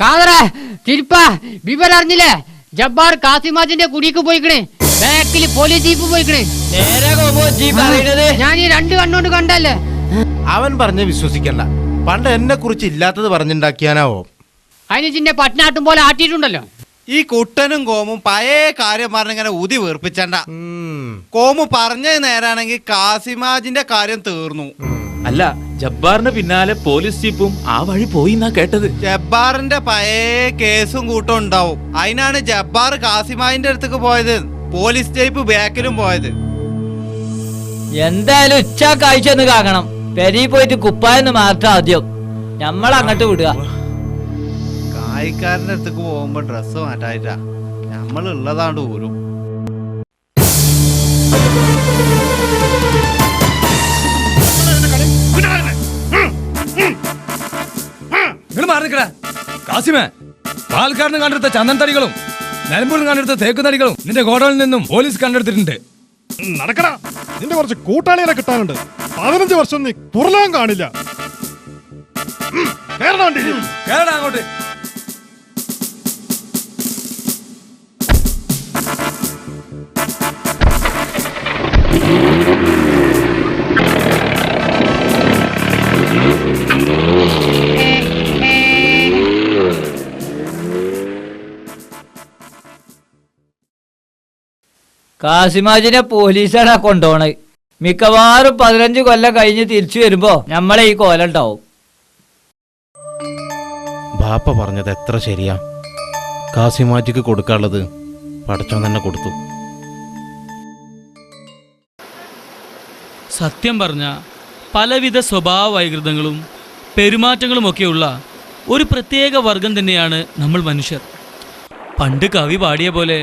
കാതറ തിരുപ്പ വിവരറിഞ്ഞില്ലേ? ജബ്ബാർ കാസിമാജിന്റെ കുടിക്ക് പോയിക്കണേ. ബാക്കിൽ police jeep പോയിക്കണേ. ഞാൻ ഈ രണ്ട് കണ്ണുകൊണ്ട് കണ്ടല്ലേ? അവൻ പറഞ്ഞ് വിശ്വസിക്കണ്ട. പണ്ട് എന്നെ കുറിച്ച് ഇല്ലാത്തത് പറഞ്ഞുണ്ടാക്കിയാനാവോ? അതിന് ചിന്നെ പട്ടനാട്ടും പോലെ ആട്ടിയിട്ടുണ്ടല്ലോ. ഈ കുട്ടനും കോമും പഴയ കാര്യം പറഞ്ഞിങ്ങനെ ഊതി വീർപ്പിച്ചണ്ട. കോമു പറഞ്ഞ നേരാണെങ്കിൽ കാസിമാജിന്റെ കാര്യം തീർന്നു. അല്ല ജബ്ബാറിന് പിന്നാലെ പോലീസ് ജീപ്പും ആ വഴി പോയി എന്നാ കേട്ടത്. ജബ്ബാറിന്റെ പഴയ കേസും കൂട്ടം ഉണ്ടാവും. അതിനാണ് ജബ്ബാർ കാസിമാജിന്റെ അടുത്തേക്ക് പോയത്. പോലീസ് ജീപ്പ് ബാക്കിലും പോയത്. എന്തായാലും ഉച്ച കാഴ്ച ഒന്ന് കാക്കണം. പെരി പോയിട്ട് കുപ്പായെന്ന് മാറ്റം ആദ്യം. നമ്മൾ അങ്ങോട്ട് വിടുക. കായിക്കാരന്റെ അടുത്തേക്ക് പോകുമ്പോ ഡ്രസ്സ് മാറ്റായിട്ടാ നമ്മൾ ഉള്ളതാണ്ട് ഊരും. കാസിമേ പാലക്കാടിന് കണ്ടെടുത്ത ചന്ദൻ തടികളും നിലമ്പൂരിൽ കണ്ടെടുത്ത തേക്ക് തടികളും നിന്റെ ഗോഡൌണിൽ നിന്നും പോലീസ് കണ്ടെടുത്തിട്ടുണ്ട്. നടക്കടാ. നിന്റെ കുറച്ച് കൂട്ടാളികളെ കിട്ടാനുണ്ട്. പതിനഞ്ച് വർഷം നീ പുറലാൻ കാണില്ല. കേരടാ അങ്ങോട്ട്. കാസിമാജിനെ പോലീസാണ് കൊണ്ടുപോണത്. മിക്കവാറും പതിനഞ്ച് കൊല്ലം കഴിഞ്ഞ് തിരിച്ചു വരുമ്പോ നമ്മളെ ഈ കോലം ഉണ്ടാവും. ബാപ്പ പറഞ്ഞത് എത്ര ശരിയാ? കാസിമാജിക്ക് കൊടുക്കാനുള്ളത് പടച്ചോൻ തന്നെ കൊടുത്തു. സത്യം പറഞ്ഞ പലവിധ സ്വഭാവ വൈകൃതങ്ങളും പെരുമാറ്റങ്ങളും പെരുമാറ്റങ്ങളുമൊക്കെയുള്ള ഒരു പ്രത്യേക വർഗം തന്നെയാണ് നമ്മൾ മനുഷ്യർ. പണ്ട് കവി പാടിയ പോലെ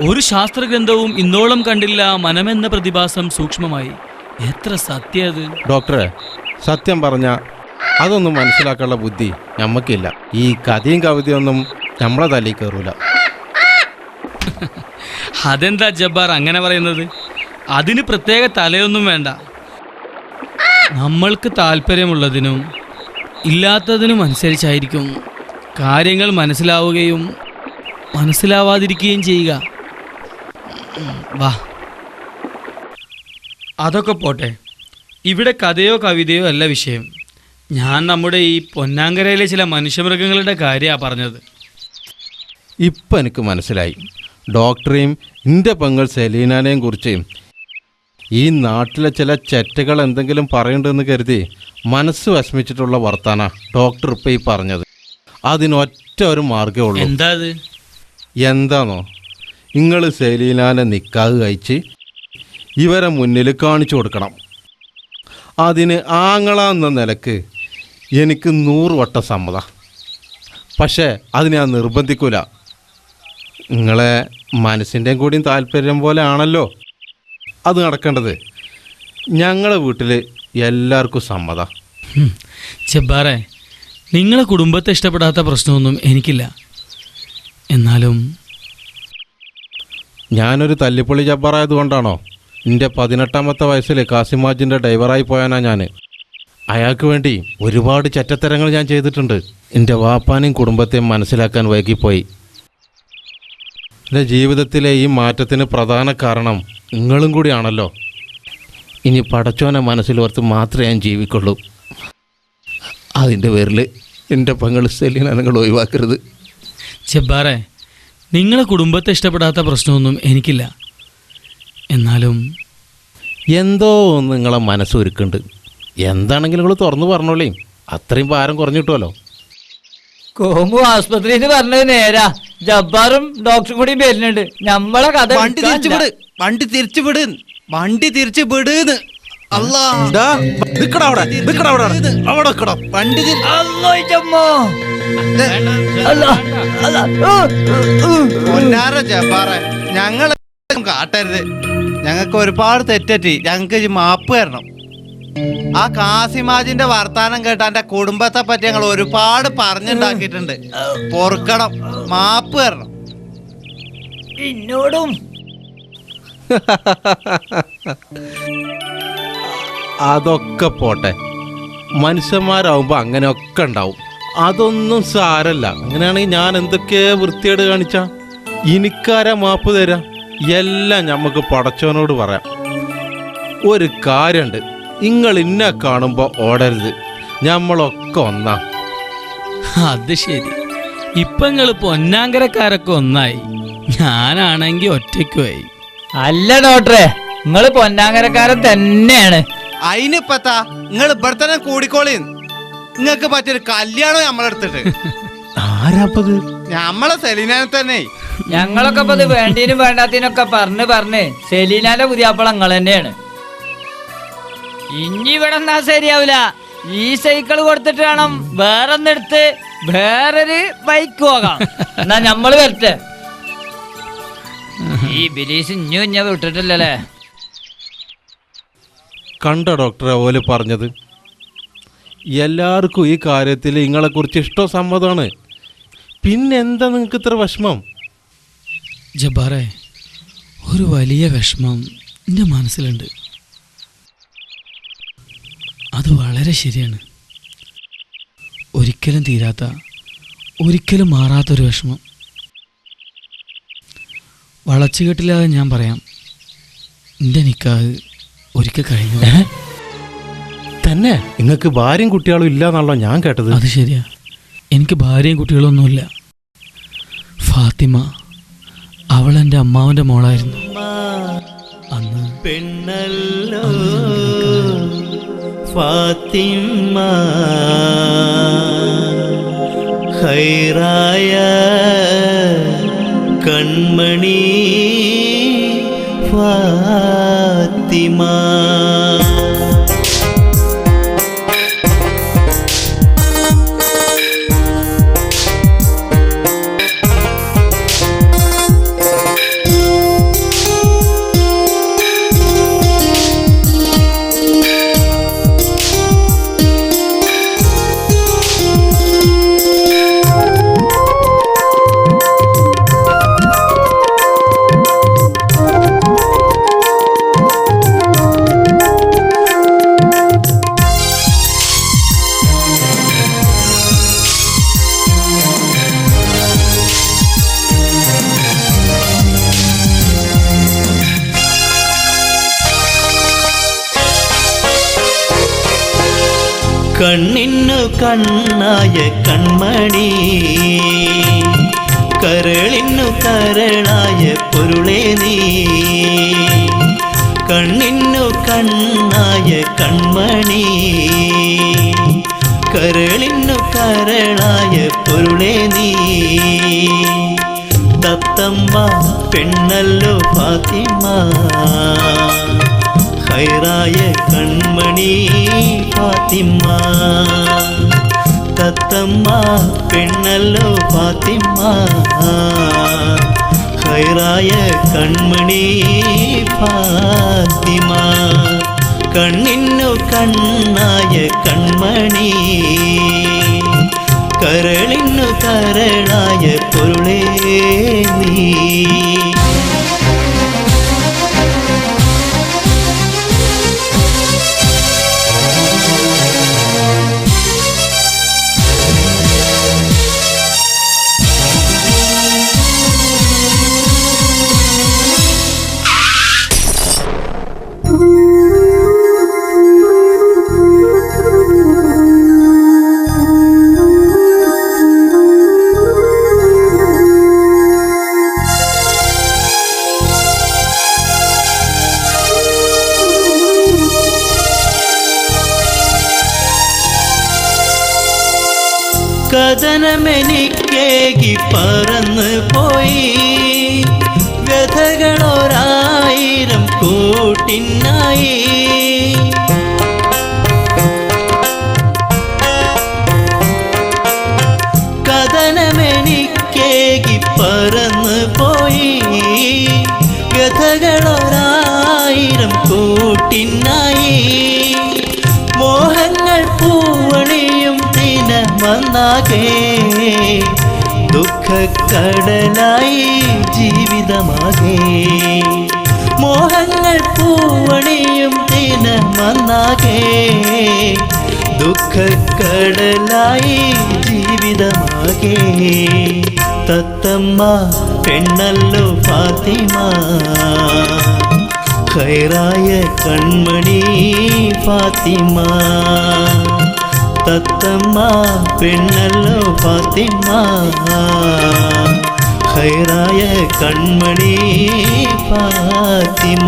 ഒരു ശാസ്ത്രഗ്രന്ഥവും ഇന്നോളം കണ്ടില്ല മനമെന്ന പ്രതിഭാസം സൂക്ഷ്മമായി. എത്ര സത്യ അത്? ഡോക്ടറെ സത്യം പറഞ്ഞ അതൊന്നും മനസ്സിലാക്കാനുള്ള ബുദ്ധി ഞമ്മക്കില്ല. ഈ കഥയും കവിതയൊന്നും നമ്മളെ തലയിൽ കയറൂല അതെന്താ ജബ്ബാർ അങ്ങനെ പറയുന്നത്? അതിന് പ്രത്യേക തലയൊന്നും വേണ്ട. നമ്മൾക്ക് താല്പര്യമുള്ളതിനും ഇല്ലാത്തതിനും അനുസരിച്ചായിരിക്കും. കാര്യങ്ങൾ മനസ്സിലാവുകയും മനസ്സിലാവാതിരിക്കുകയും ചെയ്യുക. വാ. അതൊക്കെ പോട്ടെ. ഇവിടെ കഥയോ കവിതയോ അല്ല വിഷയം. ഞാൻ നമ്മുടെ ഈ പൊന്നാങ്കരയിലെ ചില മനുഷ്യമൃഗങ്ങളുടെ കാര്യമാണ് പറഞ്ഞത്. ഇപ്പം എനിക്ക് മനസ്സിലായി. ഡോക്ടറെയും എന്റെ പെങ്ങൾ സെലീനാനെയും കുറിച്ച്. ഈ നാട്ടിലെ ചില ചെറ്റകൾ എന്തെങ്കിലും പറയണ്ടെന്ന് കരുതി മനസ്സ് വിഷമിച്ചിട്ടുള്ള വർത്താന ഡോക്ടർ ഇപ്പം ഈ പറഞ്ഞത്. അതിനൊറ്റ ഒരു മാർഗമേ ഉള്ളൂ. എന്താ അത്? എന്താണോ നിങ്ങൾ സെലീനാനെ നിക്കാഹ് കഴിച്ച് ഇവരെ മുന്നിൽ കാണിച്ചു കൊടുക്കണം. അതിന് ആങ്ങള എന്ന നിലയ്ക്ക് എനിക്ക് നൂറ് വട്ടം സമ്മത. പക്ഷേ അത് ഞാൻ നിർബന്ധിക്കൂല. നിങ്ങളെ മനസ്സിന്റെയും കൂടിയും താല്പര്യം പോലെ ആണല്ലോ. അത് നടക്കേണ്ടത്. ഞങ്ങളെ വീട്ടിൽ എല്ലാവർക്കും സമ്മത. ജബ്ബാറെ നിങ്ങളെ കുടുംബത്തെ ഇഷ്ടപ്പെടാത്ത പ്രശ്നമൊന്നും എനിക്കില്ല. എന്നാലും ഞാനൊരു തല്ലിപ്പൊളി ജബ്ബറായത് കൊണ്ടാണോ എന്റെ പതിനെട്ടാമത്തെ വയസ്സിൽ കാസിമാജിന്റെ ഡ്രൈവറായി പോയാനാ ഞാൻ അയാൾക്ക് വേണ്ടി ഒരുപാട് ചറ്റത്തരങ്ങൾ ഞാൻ ചെയ്തിട്ടുണ്ട്. എന്റെ വാപ്പാനും കുടുംബത്തെയും മനസ്സിലാക്കാൻ വൈകിപ്പോയി. എന്റെ ജീവിതത്തിലെ ഈ മാറ്റത്തിന് പ്രധാന കാരണം നിങ്ങളും കൂടിയാണല്ലോ. ഇനി പടച്ചോനെ മനസ്സിൽ ഓർത്ത് മാത്രമേ ഞാൻ ജീവിക്കുള്ളൂ. അതിന്റെ പേരിൽ എന്റെ പങ്കൾ സെല്ലിനെ നിങ്ങൾ ഒഴിവാക്കരുത്. ജബ്ബാറെ നിങ്ങളെ കുടുംബത്തെ ഇഷ്ടപ്പെടാത്ത പ്രശ്നമൊന്നും എനിക്കില്ല. എന്നാലും എന്തോ ഒന്ന് നിങ്ങളെ മനസ്സൊരുക്കുണ്ട് എന്താണെങ്കിലും നിങ്ങൾ തുറന്നു പറഞ്ഞോളേ. അത്രയും ഭാരം കുറഞ്ഞു കിട്ടുമല്ലോ കോമു ആസ്പത്രിയിൽ പറഞ്ഞത് നേരാ. ജബ്ബാറും ഡോക്ടറും കൂടി വരുന്നുണ്ട്. നമ്മളെ കഥ വണ്ടി തിരിച്ചു വിട്. വണ്ടി തിരിച്ചു വിട്. വണ്ടി തിരിച്ചു വിടുന്ന്. അല്ലാടാ അവിടെ, അവിടെ. വണ്ടി. അല്ലോ. പൊന്നാര ജബ്ബാറെ കാട്ടരുത്. ഞങ്ങൾക്ക് ഒരുപാട് തെറ്ററ്റി. ഞങ്ങൾക്ക് മാപ്പ് തരണം. ആ കാസിമാജിന്റെ വർത്താനം കേട്ട എന്റെ കുടുംബത്തെ പറ്റി ഞങ്ങൾ ഒരുപാട് പറഞ്ഞുണ്ടാക്കിയിട്ടുണ്ട്. പൊറുക്കണം മാപ്പ് തരണം. എന്നോടും. അതൊക്കെ പോട്ടെ. മനുഷ്യന്മാരാവുമ്പോ അങ്ങനെയൊക്കെ ഉണ്ടാവും. അതൊന്നും സാരല്ല. അങ്ങനെയാണെങ്കിൽ ഞാൻ എന്തൊക്കെ വൃത്തിയേട് കാണിച്ച? എനിക്കാരാ മാപ്പ് തരാം? എല്ലാം നമുക്ക് പടച്ചവനോട് പറയാം. ഒരു കാര്യമുണ്ട് നിങ്ങൾ ഇന്നെ കാണുമ്പോൾ ഓടരുത്. നമ്മളൊക്കെ ഒന്നാ. അത് ശരി. ഇപ്പൊ നിങ്ങൾ പൊന്നാങ്കരക്കാരൊക്കെ ഒന്നായി. ഞാനാണെങ്കി ഒറ്റയ്ക്കുമായി അല്ല ഡോക്ടറെ. നിങ്ങൾ പൊന്നാങ്കരക്കാരൻ തന്നെയാണ്. അതിനിപ്പത്താ നിങ്ങൾ ഇവിടെ തന്നെ കൂടിക്കോളി നിങ്ങൾക്ക് പറ്റിയൊരു കല്യാണം നമ്മളെടുത്തിട്ട് ആരാപ്പത്? നമ്മളെ സെലീനെ തന്നെ. ഞങ്ങളൊക്കെ ഇപ്പൊ ഇത് വേണ്ടീനും വേണ്ടാത്തീനൊക്കെ പറഞ്ഞ് പറഞ്ഞ് സെലീനാന്റെ പുതിയാപ്പള നിങ്ങൾ തന്നെയാണ്. ഇനി ഇവിടെ എന്നാ ശരിയാവില്ല ഈ സൈക്കിൾ കൊടുത്തിട്ട് വേണം വേറൊന്നെടുത്ത് വേറൊരു ബൈക്ക് പോകാം. എന്നാ ഞമ്മൾ വരട്ടെ. ഈ ബിലീസ് ഇഞ്ഞു ഇഞ്ഞ വിട്ടിട്ടില്ലല്ലേ? കണ്ടോ ഡോക്ടറെ ഓൽ പറഞ്ഞത്? എല്ലാവർക്കും ഈ കാര്യത്തിൽ നിങ്ങളെക്കുറിച്ച് ഇഷ്ടം സമ്മതമാണ് പിന്നെന്താ നിങ്ങൾക്ക് ഇത്ര വിഷമം? ജബ്ബാറെ ഒരു വലിയ വിഷമം എന്റെ മനസ്സിലുണ്ട്. അത് വളരെ ശരിയാണ്. ഒരിക്കലും തീരാത്ത ഒരിക്കലും മാറാത്തൊരു വിഷമം. വളച്ചുകെട്ടില്ലാതെ ഞാൻ പറയാം എന്റെ നിക്കാഹ് ഒരിക്കൽ കഴിഞ്ഞു. തന്നെ? നിങ്ങൾക്ക് ഭാര്യയും കുട്ടികളും ഇല്ല എന്നാണല്ലോ ഞാൻ കേട്ടത്. അത് ശരിയാ. എനിക്ക് ഭാര്യയും കുട്ടികളൊന്നുമില്ല. ഫാത്തിമ അവൾ എന്റെ അമ്മാവന്റെ മോളായിരുന്നു. അന്ന് പെണ്ണല്ലോ ഫാത്തിമ ഹൈറായ കൺമണി ഫാത്തിമ. കണ്ണിന്നു കണ്ണായ കൺമണി. കരളിന്നു കരളായ പൊരുളേ നീ. കണ്ണിന്നു കണ്ണായ കൺമണി. കരളിന്നു കരളായ പൊരുളേ നീ. തത്തമ്മ പെണ്ണല്ലോ ഫാത്തിമ. ഹൈറായ കൺമണി ഫാത്തിമ തത്തമ്മ പെണ്ണല്ലോ ഫാത്തിമ ഹൈറായ കൺമണി ഫാത്തിമ കണ്ണിന്നു കണ്ണായ കൺമണി കരളിന്നു കരളായ പൊരുളേ നീ കഥനമെനിക്കേകി പറന്ന് പോയി. വ്യഥകളൊരായിരം കൂട്ടിനായി. ദിനമന്നാകെ ദുഃഖക്കടലായി ജീവിതമാകെ. മോഹങ്ങൾ പൂവണിയും ദിനമന്നാകെ ദുഃഖക്കടലായി ജീവിതമാകെ. തത്തമ്മ പെണ്ണല്ലോ ഫാത്തിമ ഖൈറായ കൺമണി ഫാത്തിമ. തത്തമ്മ പെണ്ണല്ലോ ഫാത്തിമ ഖൈറായ കൺമണി ഫാത്തിമ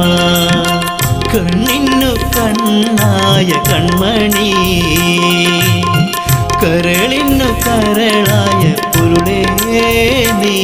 കണ്ണിന്നു കണ്ണായ കൺമണി. കരളിന്നു കരളായ പുരുടേ നീ.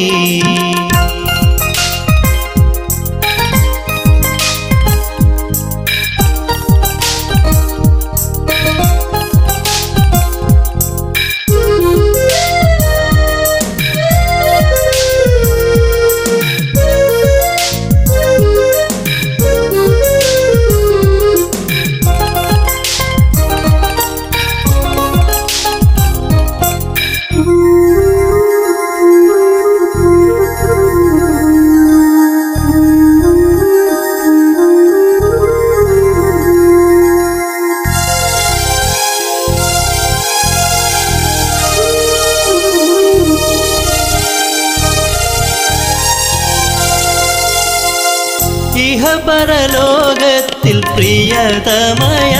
പ്രിയതമയായി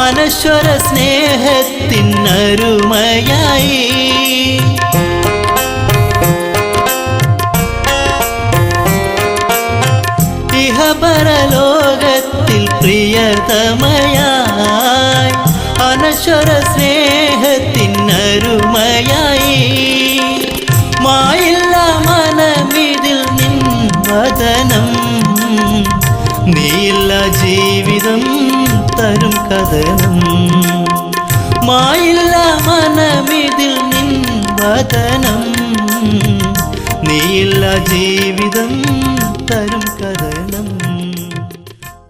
അനശ്വര സ്നേഹത്തിനരുമയായി ഇഹപരലോകത്തിൽ പ്രിയതമയായി അനശ്വര സ്നേഹത്തിനരുമയായി ജീവിതം തരും.